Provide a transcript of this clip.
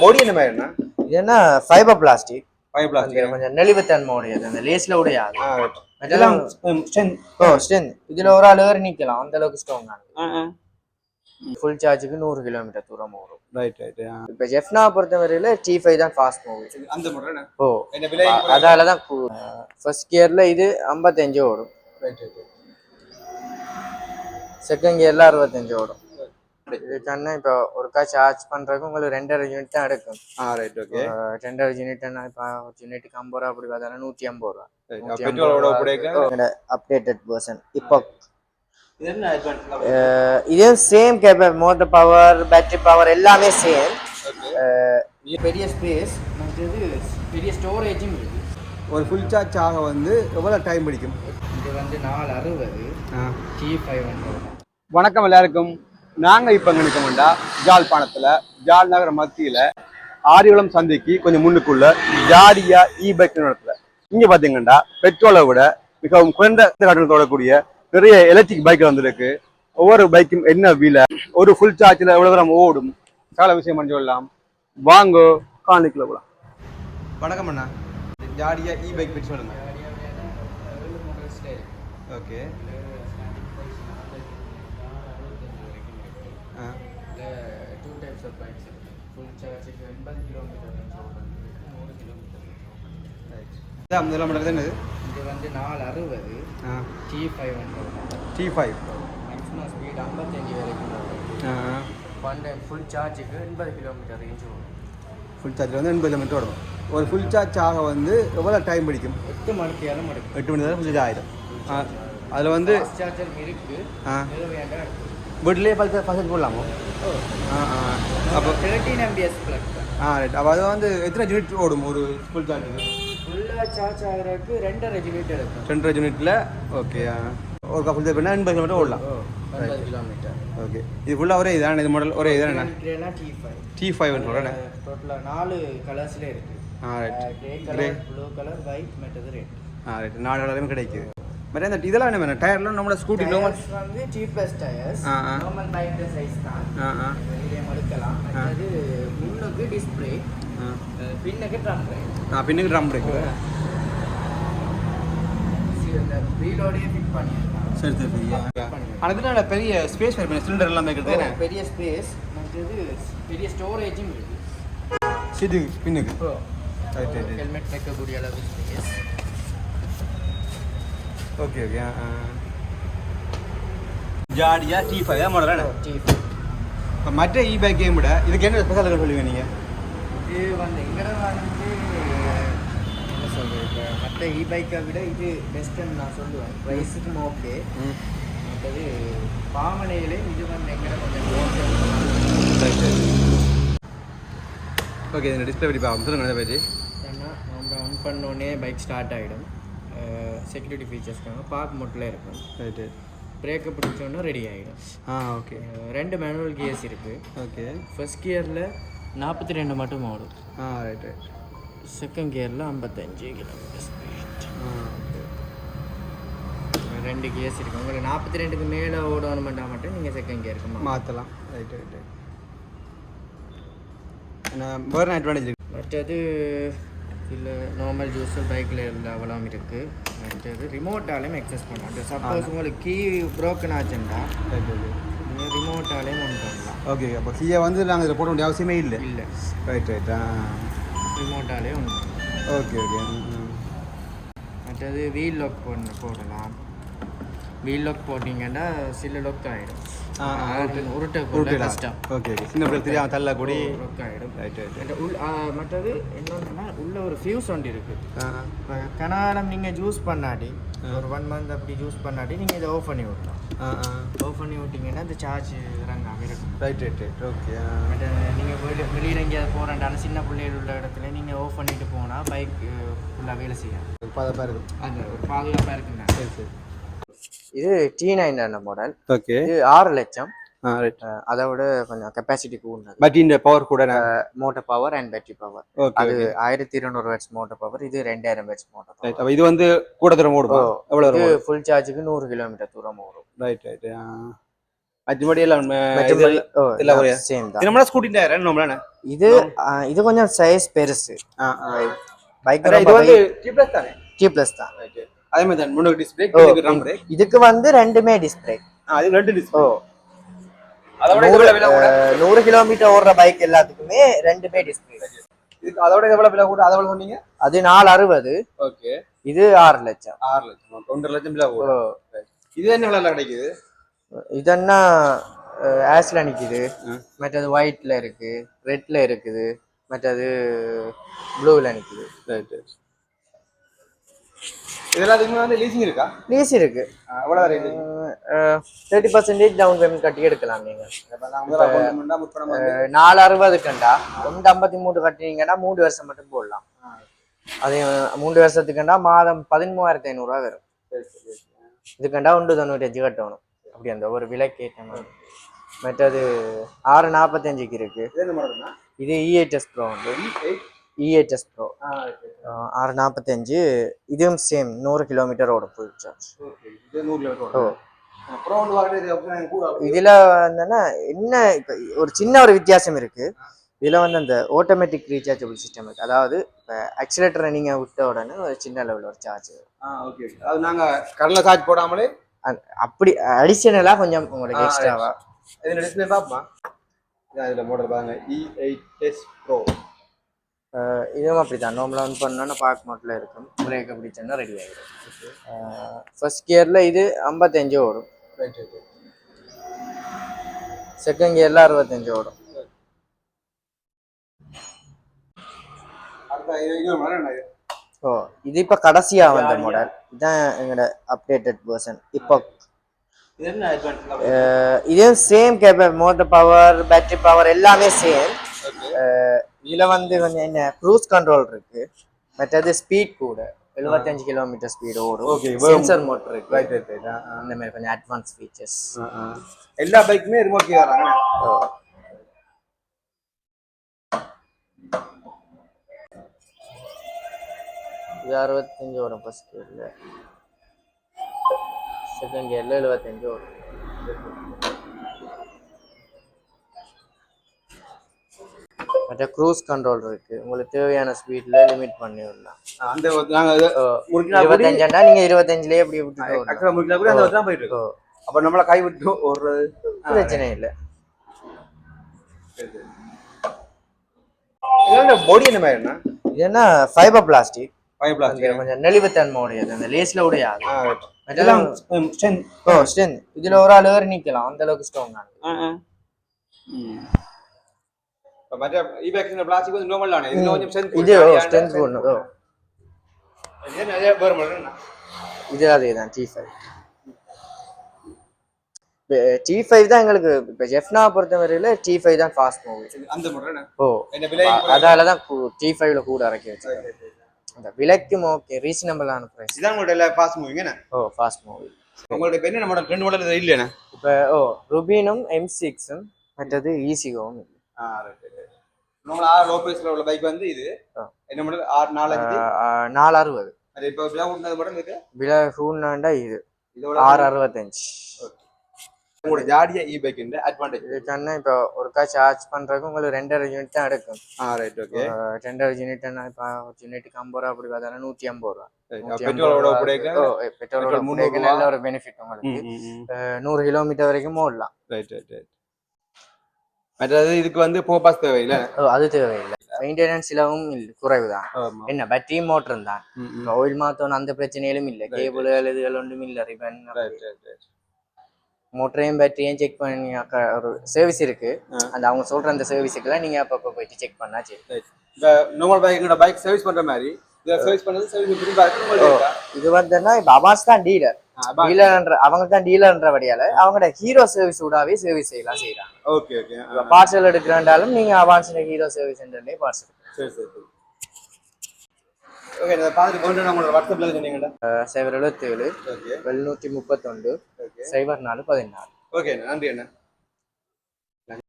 பொடி என்ன மாதிரி என்ன? என்ன ஃபைபர் பிளாஸ்டிக் ஃபைவ் பிளாஸ்டிக் கொஞ்சம் நெளிவுத்தன்மை உடையது அந்த லேஸ்ல உடையாது. இதெல்லாம் ஸ்ட்ரென்த் ஓ ஸ்ட்ரென்த் இதுல ஒரு ஆள் ஏறி நிக்கலாம் அந்த அளவுக்கு ஸ்ட்ராங் ஃபுல் சார்ஜுக்கு நூறு கிலோமீட்டர் தூரம் வரும் ரைட் ரைட் இப்போ ஜெஃப்னா பொறுத்தவரையில டி ஃபைவ் தான் ஃபாஸ்ட் மூவி அந்த ஓ அதால தான் ஃபர்ஸ்ட் கியர்ல இது ஐம்பத்தஞ்சு ஓடும். ரைட் ரைட் செகண்ட் கியர்ல அறுபத்தஞ்சு ஓடும். இதுக்கான இப்போ ஒருக்கா சார்ஜ் பண்றதுக்கு உங்களுக்கு ரெண்டரை யூனிட் தான் எடுக்கும். ஆ ரைட் ஓகே ரெண்டரை யூனிட்னா இப்போ ஒரு யூனிட்டுக்கு ஐம்பது ரூபா அப்படி பார்த்தாலும் நூற்றி ஐம்பது ரூபா. அப்டேட்டட் வெர்ஷன் இப்போ இது சேம் கேப்பர் மோட்டர் பவர் பேட்டரி பவர் எல்லாமே சேம். பெரிய ஸ்பேஸ் பெரிய ஸ்டோரேஜும் இருக்கு. ஒரு ஃபுல் சார்ஜ் ஆக வந்து எவ்வளோ டைம் பிடிக்கும்? இது வந்து நாலு அறுபது டி ஃபைவ் ஹண்ட்ரட் வணக்கம் எல்லாருக்கும். நாங்கள் இப்போ எங்கே நிற்கோம்டா ஜாழ்ப்பாணத்தில் ஜாழ் நகர மத்தியில் ஆரியகுளம் சந்தைக்கு கொஞ்சம் முன்னுக்குள்ள ஜாடியா இ பைக் நிறுவனத்தில் இங்கே பார்த்தீங்கன்னா பெட்ரோலை விட மிகவும் குறைந்த கட்டணத்தோட ஓடக்கூடிய நிறைய எலக்ட்ரிக் பைக் வந்திருக்கு. ஒவ்வொரு பைக்கும் என்ன விலை? ஒரு ஃபுல் சார்ஜில் எவ்வளோ தூரம் ஓடும்? சால விஷயம் சொல்லலாம். வாங்கோ காணிக்கல போகலாம் வணக்கம் அண்ணா. ஜாடியா இ பைக் பற்றி சொல்லுங்க ஓகே ஆ டூ டைப்ஸ் ஆஃப் பைக்ஸ் இருக்கு ஃபுல் சார்ஜுக்கு எண்பது கிலோமீட்டர் ரேஞ்ச் ஓடுறது நூறு கிலோமீட்டர் இதான் முதல்ல மட்டும் தானே இது வந்து நாலு அறுபது T five hundred T five maximum speed ஐம்பத்தஞ்சு வரைக்கும் ஓடும் ஒன் டைம் ஃபுல் சார்ஜுக்கு எண்பது கிலோமீட்டர் ரேஞ்ச் ஓடும் ஃபுல் சார்ஜ் வந்து எண்பது கிலோமீட்டர் வரும் ஒரு ஃபுல் சார்ஜ் ஆக வந்து எவ்வளோ டைம் பிடிக்கும் எட்டு மணிக்கு ஏழு மணிக்கு எட்டு மணி நேரம் ஃபுல் சார்ஜ் ஆயிடும் அதில் வந்து சார்ஜர் இருக்குது ஆ எது வேண்டாம் இருக்கு வீட்லேயே போடலாமா ஆ ஆ அப்போ தேர்ட்டின் எம்பிஎஸ் பிளக் ஆ ரைட் அப்போ அது வந்து எத்தனை யூனிட் ஓடும் ஒரு ஃபுல் சார்ஜுக்கு ஃபுல்லாக சார்ஜ் ஆகிறதுக்கு ரெண்டரை யூனிட் எடுக்கும். ரெண்டரை யூனிட்டில் ஓகே ஒரு சார்ஜ் பண்ணால் எண்பது கிலோமீட்டர் ஓடலாம். கிலோமீட்டர் ஓகே இது ஃபுல்லாக ஒரே இதான? இது மாடல் ஒரே இதானே? டி ஃபைவ் டி ஃபைவ் டோட்டலாக நாலு கலர்ஸ்ல இருக்கு. ஆ right grey. Colour blue colour white மற்றது ரெட் ஆ ரைட் நாலு கலருமே கிடைக்குது. வேணும் டயர்லாம் நம்மளோட ஸ்கூட்டி நோமல் டயர்ஸ் வந்து சீப்பஸ்ட் டயர்ஸ் ஆ, ஆ. நார்மல் பைக் சைஸ் தான் ஆ ஆ வெளியே மடுக்கலாம் மற்றது முன்னுக்கு டிஸ்பிளே ஆ பின்னுக்கு ட்ரம் பிரேக் நான் பின்னுக்கு ட்ரம் பிரேக் வீலோடயே ஃபிட் பண்ணியிருக்காங்க சரி சரி. ஆனால் இதனால பெரிய ஸ்பேஸ் வேறு சிலிண்டர் எல்லாம் வைக்கிறது பெரிய ஸ்பேஸ் மற்றது பெரிய ஸ்டோரேஜும் இருக்கு. சீட்டு பின்னுக்கு. ஹெல்மெட் வைக்கக்கூடிய அளவு ஸ்பேஸ் ஓகே ஓகே ஜாடியா டி ஃபைவ் தான் மாடல் இப்போ மற்ற இ பைக் கேம் விட இதுக்கு என்ன ஸ்பெஷல் சொல்லுவீங்க நீங்கள் இது வந்து எங்கட வந்து என்ன சொல்றது இப்போ மற்ற இ பைக்கை விட இது பெஸ்ட்டுன்னு நான் சொல்லுவேன். ப்ரைஸுக்கும் ஓகே மற்றது பாமனையிலே இது வந்து எங்கட கொஞ்சம் ஓகே இந்த டிஸ்பிளே பற்றி பார்ப்போம் சொல்லுங்கள் அதை பற்றி ஏன்னா நம்ம ஆன் பண்ணோடனே பைக் ஸ்டார்ட் ஆகிடும் செக்யூரிட்டி ஃபீச்சர்ஸ்க்காக பார்க் மோட்டில் இருக்கும். ரைட்டு பிரேக்கை பிடிச்சோன்னே ரெடி ஆகிடும் ஆ ஓகே ரெண்டு மேனுவல் கியர்ஸ் இருக்குது ஓகே ஃபர்ஸ்ட் கியரில் நாற்பத்தி ரெண்டு மட்டும் ஓடும். ஆ ரைட் ரைட் செகண்ட் கியரில் ஐம்பத்தஞ்சு கிலோமீட்டர் ஸ்பீட் ஆ ஓகே ரெண்டு கியர்ஸ் இருக்கு. உங்களுக்கு நாற்பத்தி ரெண்டுக்கு மேலே ஓடணுமெண்டா மட்டும் நீங்கள் செகண்ட் கியருக்கு மாற்றலாம் மாற்றலாம் ரைட் ரைட் வேறு அட்வான்டேஜ் இருக்கு. மற்றது இல்லை நார்மல் ஜூஸர் பைக்கில் இருந்த அவ்வளோ இருக்குது மற்றது ரிமோட்டாலையும் எக்ஸஸ் பண்ணலாம். சப்போஸ் உங்களுக்கு கீ ப்ரோக்கன் ஆச்சுன்னா நீங்கள் ரிமோட்டாலையும் ஒன் பண்ணலாம். ஓகே அப்போ கீயை வந்து நாங்கள் இதில் போட வேண்டிய அவசியமே இல்லை. இல்லை. ரைட் ரைட் ஆ. ரிமோட்டாலே ஒன் பண்ணலாம். ஓகே ஓகே மற்றது வீல் லாக் பண்ண போடலாம். வீல் லாக் போட்டிங்கன்னா சில லொக் ஆகிடும் உருட்டக்குள்ள கஷ்டம் ஓகே ஓகே சின்ன பிள்ளை தள்ள கூடி மற்றது என்னன்னா உள்ள ஒரு ஃபியூஸ் ஒன்று இருக்குது கனாலம் நீங்கள் ஜூஸ் பண்ணாட்டி ஒரு ஒன் மந்த் அப்படி ஜூஸ் பண்ணாட்டி நீங்கள் இதை ஆஃப் பண்ணி விடலாம். ஆஃப் பண்ணி விட்டிங்கன்னா இந்த சார்ஜ் இறங்காம இருக்கும். ரைட் ரைட் ரைட் ஓகே நீங்கள் வெளியே வெளியில் எங்கேயாவது போகிறேன்டான சின்ன பிள்ளைகள் உள்ள இடத்துல நீங்கள் ஆஃப் பண்ணிட்டு போனால் பைக் ஃபுல்லாக வேலை செய்யாது. பதப்பாக இருக்கும். அந்த ஒரு பாதுகாப்பாக இருக்குங்க. சரி சரி. இது டி நைன் மாடல் ஓகே இது ஆறு லட்சம். ஆ ரைட் அஹ் அதை விட கொஞ்சம் கெப்பாசிட்டி கூடுனது. பட் இந்த பவர் கூட motor power and battery power அது ஆயிரத்தி இருநூறு வாட்ஸ் மோட்டர் பவர் இது ரெண்டாயிரம் வாட்ஸ் மோட்டர் அப்போ இது வந்து கூட தூரம் ஓடுமா. ஓ. எவ்வளோ இது வரும் ஃபுல் சார்ஜுக்கு நூறு கிலோமீட்டர் தூரம் வரும் ரைட் ரைட் மற்றபடி எல்லாம் இது- சேம் தான். இது நம்மளா ஸ்கூட்டி டயர் நம்மளான இது ஆ, இது கொஞ்சம் சைஸ் பெருசு. பைக் இது வந்து பிளஸ் தான்? அதே மாதிரி தான் முன்னாடி டிஸ்பிளே ஓ, ட்ரம் பிரேக் இதுக்கு வந்து ரெண்டுமே டிஸ்பிளே அது ரெண்டு டிஸ்பிளே அதோட நூறு கிலோமீட்டர் ஓடுற பைக் எல்லாத்துக்குமே ரெண்டுமே டிஸ்பிளே இதுக்கு அதோட எவ்வளவு விலை கூட? அதை எவ்வளவு சொன்னீங்க? அது நாலு அறுபது. ஓகே. இது ஆறு லட்சம். ஆறு லட்சம். ஒன்றரை லட்சம் விலை ஓ. கூட இது என்ன விலை கிடைக்குது? இதென்னா ஆஷ்ல நிக்குது. மற்றது ஒயிட்ல இருக்கு ரெட்ல இருக்குது. மற்றது ப்ளூவில் நிக்குது. ரைட் இதுக்கு வந்து லீசிங் இருக்கா? லீஸ் இருக்கு. தேர்ட்டி பர்சன்டேஜ் டவுன் பேமெண்ட் கட்டி எடுக்கலாம் நீங்க. இப்ப நான் முதல்ல அக்கௌண்ட் பண்ணா முற்பணம் வந்து அஹ், நாலு அறுபதுக்குண்டா ஒன்று ஐம்பத்தி மூணு கட்டினீங்கன்னா மூணு வருஷம் மட்டும் போடலாம். அது மூணு வருஷத்துக்குண்டா மாதம் பதிமூவாயிரத்தி ஐநூறுரூவா வரும். இதுக்கண்டா ஒன்று தொண்ணூற்றி கட்டணும். அப்படி அந்த ஒரு ஏற்ற மாதிரி. மற்றது ஆறு நாற்பத்தஞ்சுக்கு இருக்கு. இது ப்ரோ வந்து. E இஏஹெச்எஸ் ப்ரோ ஆறு நாற்பத்தஞ்சு இதுவும் சேம் நூறு கிலோமீட்டர் ஓடும் ஃபுல் சார்ஜ் ஓ. இதுல வந்துன்னா என்ன இப்போ ஒரு சின்ன ஒரு வித்தியாசம் இருக்கு. இதுல வந்து அந்த ஆட்டோமேட்டிக் ரீசார்ஜபிள் சிஸ்டம் இருக்கு. அதாவது இப்போ ஆக்சிலேட்டரை நீங்க விட்ட உடனே ஒரு சின்ன லெவலில் ஒரு சார்ஜ் ஆ ஓகே அது நாங்க கடலை சார்ஜ் போடாமலே? அப்படி அடிஷனலா கொஞ்சம் உங்களுக்கு எக்ஸ்ட்ராவா இதுல இதான் இதுல மாடல் பாருங்க இ எயிட் எஸ் ப்ரோ இதுவும் அப்படிதான். நார்மலாக வந்து பண்ணோன்னா பார்க் மோட்டில் இருக்கும். பிரேக் அப்படி சொன்னா ரெடி ஆகிடும் ஃபர்ஸ்ட் கியர்ல இது ஐம்பத்தஞ்சு ஓடும். செகண்ட் கியர்ல அறுபத்தஞ்சு ஓடும்? ஓ இது இப்போ கடைசியா வந்த மாடல் இதுதான் எங்களோட அப்டேட்டட் வெர்ஷன் இப்போ இது சேம் கேப்ப மோட்டர் பவர் பேட்டரி பவர் எல்லாமே சேம். இதுல வந்து கொஞ்சம் என்ன க்ரூஸ் கண்ட்ரோல் இருக்கு. மற்றது ஸ்பீட் கூட. எழுபத்தஞ்சு கிலோமீட்டர் ஸ்பீடு ஓடும். Okay, சென்சர் மோட்டர் இருக்கு. ரைட் ரைட் ரைட் ஆ, ஆ. அந்த மாதிரி கொஞ்சம் அட்வான்ஸ் ஃபீச்சர்ஸ். எல்லா பைக்குமே ரிமோட் வராங்க. இது அறுபத்தஞ்சு வரும் ஃபர்ஸ்ட் கியர்ல செகண்ட் கியர்ல எழுபத்தஞ்சு வரும். மற்ற க்ரூஸ் கண்ட்ரோல் இருக்கு. உங்களுக்கு தேவையான ஸ்பீட்ல லிமிட் பண்ணி விடலாம். அந்த இருபத்தஞ்சாண்டா நீங்க இருபத்தஞ்சுலயே அப்படி தான் போயிட்டு ஓ, இருக்கு அப்ப நம்மள கை விட்டு ஒரு பிரச்சனை இல்லை. பாடி என்ன மாதிரி இது என்ன? ஃபைபர் பிளாஸ்டிக் பிளாஸ்டிக் கொஞ்சம் நெளிவுத்தன்மை உடையது. அந்த லேஸ்ல உடையாது இதெல்லாம் ஸ்ட்ரென்த் ஓ ஸ்ட்ரென்த் இதுல ஒரு ஆள் நிக்கலாம். அந்த அளவுக்கு ஸ்ட்ராங் இது நிறைய பேர் மாடல் இது அதே தான் டி ஃபைவ் டி ஃபைவ் தான் எங்களுக்கு இப்போ ஜெஃப்னா பொறுத்தவரையில டி ஃபைவ் தான் ஃபாஸ்ட் மூவி அந்த ஓ அதால தான் டி ஃபைவ்ல கூட இறக்கி அந்த விலைக்கும் ஓகே ரீசனபிளான ப்ரைஸ் இதான் உங்கள்ட்ட எல்லாம் பாஸ் மூவிங்க ஓ ஃபாஸ்ட் மூவி இப்ப என்ன மாடல் ரெண்டு மாடல் இப்போ ஓ ருபீனும் எம் சிக்ஸும் மற்றது ஈசிகோவும் ஆ ரைட் நார்மல் ஆறு லோ பிரைஸ்ல உள்ள பைக் வந்து இது. என்ன மாடல் ஆறு நாலஞ்சு நாலு அறுபது. அது இப்போ விலை கொடுத்தது மாடல் இருக்கு விலை ஹூன்னாண்டா இது. இதோட ஆறு அறுபத்தஞ்சு. உங்களோட ஜாடியா இ பைக் அட்வான்டேஜ் இதுக்கான இப்போ ஒருக்கா சார்ஜ் பண்றதுக்கு உங்களுக்கு ரெண்டரை யூனிட் தான் எடுக்கும். ஆ ரைட் ஓகே ரெண்டரை யூனிட்னா இப்போ ஒரு யூனிட்டுக்கு ஐம்பது ரூபா அப்படி பார்த்தாலும் நூற்றி ஐம்பது ரூபா. பெட்ரோலோட பெட்ரோலோட. நல்ல ஒரு பெனிஃபிட் உங்களுக்கு. நூறு கிலோமீட்டர் வரைக்கும் ஓடலாம். ரைட் ரைட் ரைட் மற்றது இதுக்கு வந்து போபாஸ் தேவையில்ல. அது தேவையில்லை. மெயின்டெனன்ஸ் செலவும் இல்லை குறைவு தான் என்ன பேட்டரி மோட்டர் தான். ஆயில் மாத்தணும் அந்த பிரச்சனையிலும் இல்லை. கேபிள்கள் இதுகள் ஒன்றும் இல்லை ரிபன் மோட்டரையும் பேட்டரியும் செக் பண்ணி ஒரு சர்வீஸ் இருக்கு. அந்த அவங்க சொல்ற அந்த சர்வீஸுக்கெல்லாம் நீங்க அப்பப்போ போயிட்டு செக் பண்ணா சரி. இப்போ நார்மல் பைக்கோட பைக் சர்வீஸ் பண்ற மாதிரி இதை சர்வீஸ் பண்ணது சர்வீஸ் இது வந்துன்னா இப்போ அபாஸ் தான் டீலர் டீலர்ன்ற அவங்க தான் டீலர்ன்றபடியால அவங்களோட ஹீரோ சர்வீஸ் விடாவே சர்வீஸ் செய்யலாம் செய்யறாங்க. ஓகே ஓகே பார்சல் எடுக்கிறாண்டாலும் நீங்க அவான்ஸ் ஹீரோ சர்வீஸ் சென்டர்லேயே பார்சல் சரி சரி ஓகே நான் பார்த்துட்டு உங்களோட வாட்ஸ்அப்ல சொன்னீங்கடா சைபர் எழுபத்தேழு ஓகே எழுநூற்றி ஓகே சைபர் நாலு பதினாறு ஓகே நன்றி அண்ணா.